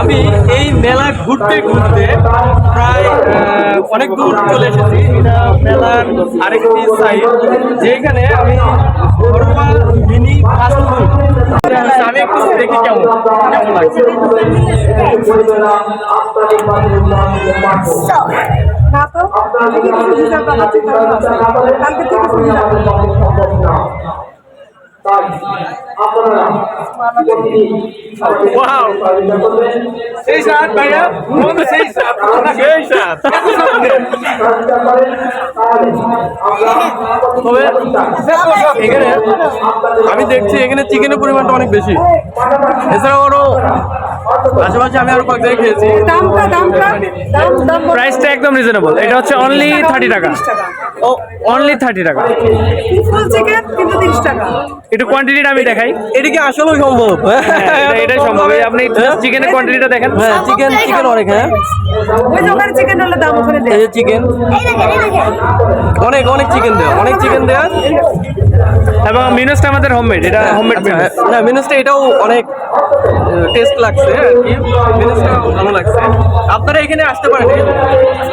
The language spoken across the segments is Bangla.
আমি এই মেলা ঘুরতে ঘুরতে প্রায় অনেক দূর চলে এসেছি। এটা মেলার আরেকটি সাইড যেখানে আমি ঘরোয়া মিনি আমি একটু দেখি কেমন কেমন লাগছে। না তো কালকে থেকে শুনি না ওয়াও সেই সাত ভাইয়া বন্ধু সেই সাত সেই সাত তবে এখানে আমি দেখছি এখানে চিকেনের পরিমাণটা অনেক বেশি। এছাড়াও আরও আশেপাশে আমি আরও কয়েক জায়গায় খেয়েছি। প্রাইসটা একদম রিজনেবল এটা হচ্ছে অনলি থার্টি টাকা। ও অনলি থার্টি টাকা। ফুল চিকেন কিন্তু তিরিশ টাকা। একটু কোয়ান্টিটিটা আমি দেখাই। এটা কি আসলেও সম্ভব? হ্যাঁ, এটা- এটাই সম্ভব। আপনি চিকেনের কোয়ান্টিটিটা দেখেন। হ্যাঁ চিকেন চিকেন অনেক হ্যাঁ। ওই যে চিকেন হলে দাম দেয়। চিকেন অনেক অনেক চিকেন দেওয়া অনেক চিকেন দেওয়া এবং মিনুসটা আমাদের হোমমেড এটা হোমমেড আচ্ছা, মিনুস না মিনুসটা এটাও অনেক টেস্ট লাগছে। আর কি? মিনুসটা ভালো লাগছে। আপনারা এখানে আসতে পারেন।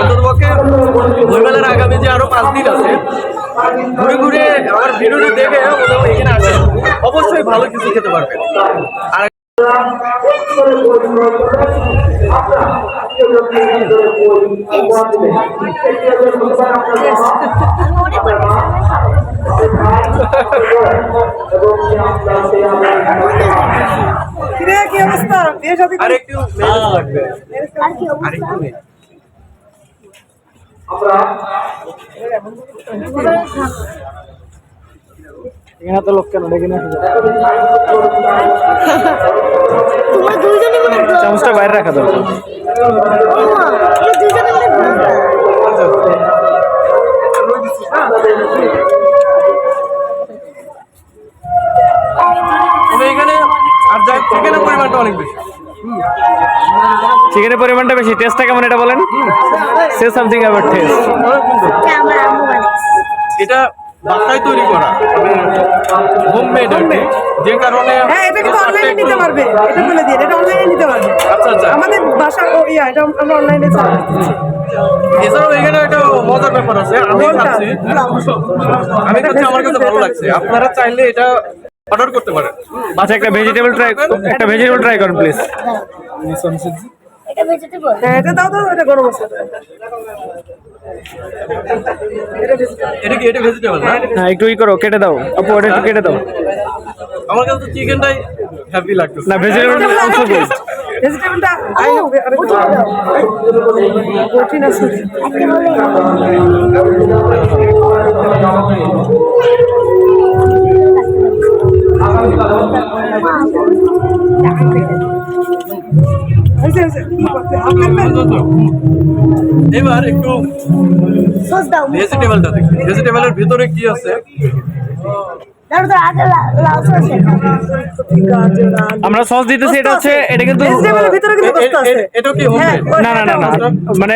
অন্ততপক্ষে বইমেলার আগামী যে আরও পাঁচ দিন আছে ঘুরে ঘুরে আমার ভিডিওটি দেখে এখানে আসেন অবশ্যই ভালো কিছু খেতে পারবেন। আর কিরে কি অবস্থা? বিয়ে শাদী আর একটু মেহনত লাগবে আর একটু মেহনত। এখানে তো লোক কেন? তোমরা চামচটা বাইরে রাখা দরকার। পরিমাণটা অনেক বেশি। চিকেনের পরিমাণটা বেশি। টেস্টটা কেমন এটা বলেন? সে সামথিং অ্যাবাউট টেস্ট এটা বাসায় তৈরি করা। হোমমেড যে কারণে হ্যাঁ এটা কিন্তু অনলাইনে নিতে পারবে। এটা বলে দিয়ে এটা অনলাইনে নিতে পারবে। আচ্ছা আচ্ছা। আমাদের বাসা ও ইয়া এটা আমরা অনলাইনে এছাড়াও এখানে একটা মজার ব্যাপার আছে। আমি খাচ্ছি। আমি খাচ্ছি আমার কাছে ভালো লাগছে। আপনারা চাইলে এটা অর্ডার করতে পারেন। আচ্ছা একটা ভেজিটেবল ট্রাই একটা ভেজিটেবল ট্রাই করুন প্লিজ এটা ভেজিটেবল হ্যাঁ এটা দাও দাও এটা গরম আছে। এটা কি এটা ভেজিটেবল না? হ্যাঁ একটু ই করো কেটে দাও। আপু ওটা একটু কেটে দাও। আমার কাছে তো চিকেনটাই হ্যাপি লাগতেছে। না ভেজিটেবল অলসো গুড ভেজিটেবলটা আই নো প্রোটিন আছে। এবার একটু ভেজিটেবলটা দেখি। ভেজিটেবলের ভিতরে কি আছে? আমরা সস দিতেছি এটা হচ্ছে এটা কিন্তু ভেজিটেবলের ভিতরে কিন্তু এ- কষ্ট এ- আছে। এ- এটা কি হোমমেড হ্যাঁ, না না না না। মানে?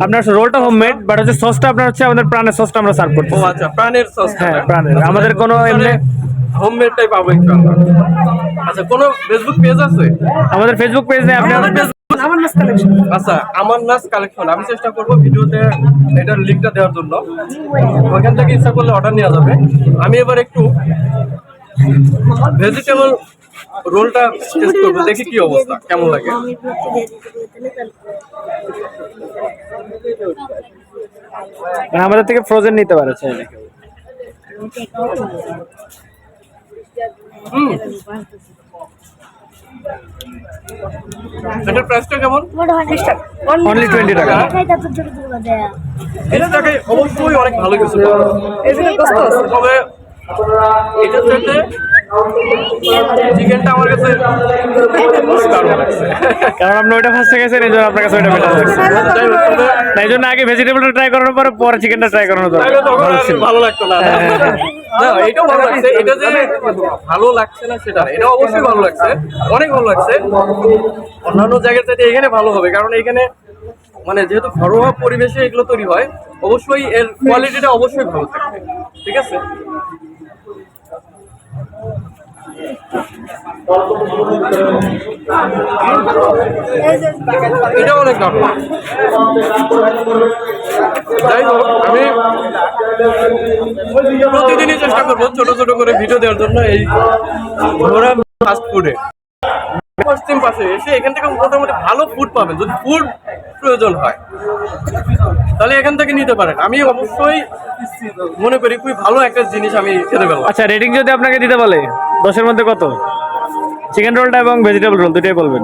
আপনার রোলটা হোমমেড বাট হচ্ছে সসটা আপনার হচ্ছে আমাদের প্রাণের সসটা আমরা সার্ভ ও আচ্ছা প্রাণের সস হ্যাঁ, প্রাণের। আমাদের কোনো এমনি- হোমমেডটাই পাবো একটু আচ্ছা কোনো ফেসবুক পেজ আছে? আমাদের ফেসবুক পেজ নেই আপনি আমাদের আমার নাচ কালেকশন আচ্ছা আমার নাচ কালেকশন আমি চেষ্টা করব ভিডিওতে এটার লিঙ্কটা দেওয়ার জন্য। ওইখান থেকে ইচ্ছা করলে অর্ডার নেওয়া যাবে। আমি এবার একটু ভেজিটেবল রোলটা টেস্ট করব দেখি কি অবস্থা কেমন লাগে। মানে আমাদের থেকে ফ্রোজেন নিতে পারে চাইলে এটার প্রাইসটা কেমন? অনলি টোয়েন্টি টাকা। টাকায় অবশ্যই অনেক ভালো কিছু তবে এটার চাইতে চিকেনটা আমার কাছে কারণ আপনি ওইটা ফার্স্টে গেছেন এই জন্য আপনার কাছে ওইটা বেটার লাগছে। যাই হোক, তবে না এই জন্য আগে ভেজিটেবলটা ট্রাই করানোর পরে পরে চিকেনটা ট্রাই করানো দরকার। ভালো লাগতো না। না, এটাও ভালো লাগছে। এটা যে ভালো লাগছে না, সেটা এটা অবশ্যই ভালো লাগছে। অনেক ভালো লাগছে। অন্যান্য জায়গার চাইতে এখানে ভালো হবে, কারণ এখানে মানে যেহেতু ঘরোয়া পরিবেশে এগুলো তৈরি হয়, অবশ্যই এর কোয়ালিটিটা অবশ্যই ভালো থাকবে। ঠিক আছে? এটা অনেক দাম। যাই হোক আমি প্রতিদিনই চেষ্টা করব ছোট ছোট করে ভিডিও দেওয়ার জন্য এই ঘোরা ফাস্ট ফুডে পশ্চিম পাশে এসে এখান থেকে মোটামুটি ভালো ফুড পাবেন যদি ফুড প্রয়োজন হয়। তাহলে এখান থেকে নিতে পারেন। আমি অবশ্যই মনে করি খুবই ভালো একটা জিনিস আমি খেতে পেলাম আচ্ছা রেটিং যদি আপনাকে দিতে বলে দশের মধ্যে কত? চিকেন রোলটা এবং ভেজিটেবল রোল দুটাই বলবেন।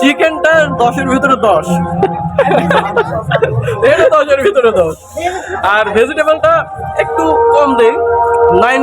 চিকেনটা দশের ভিতরে দশ। দশ আর ভেজিটেবলটা একটু কম দেয় নাইন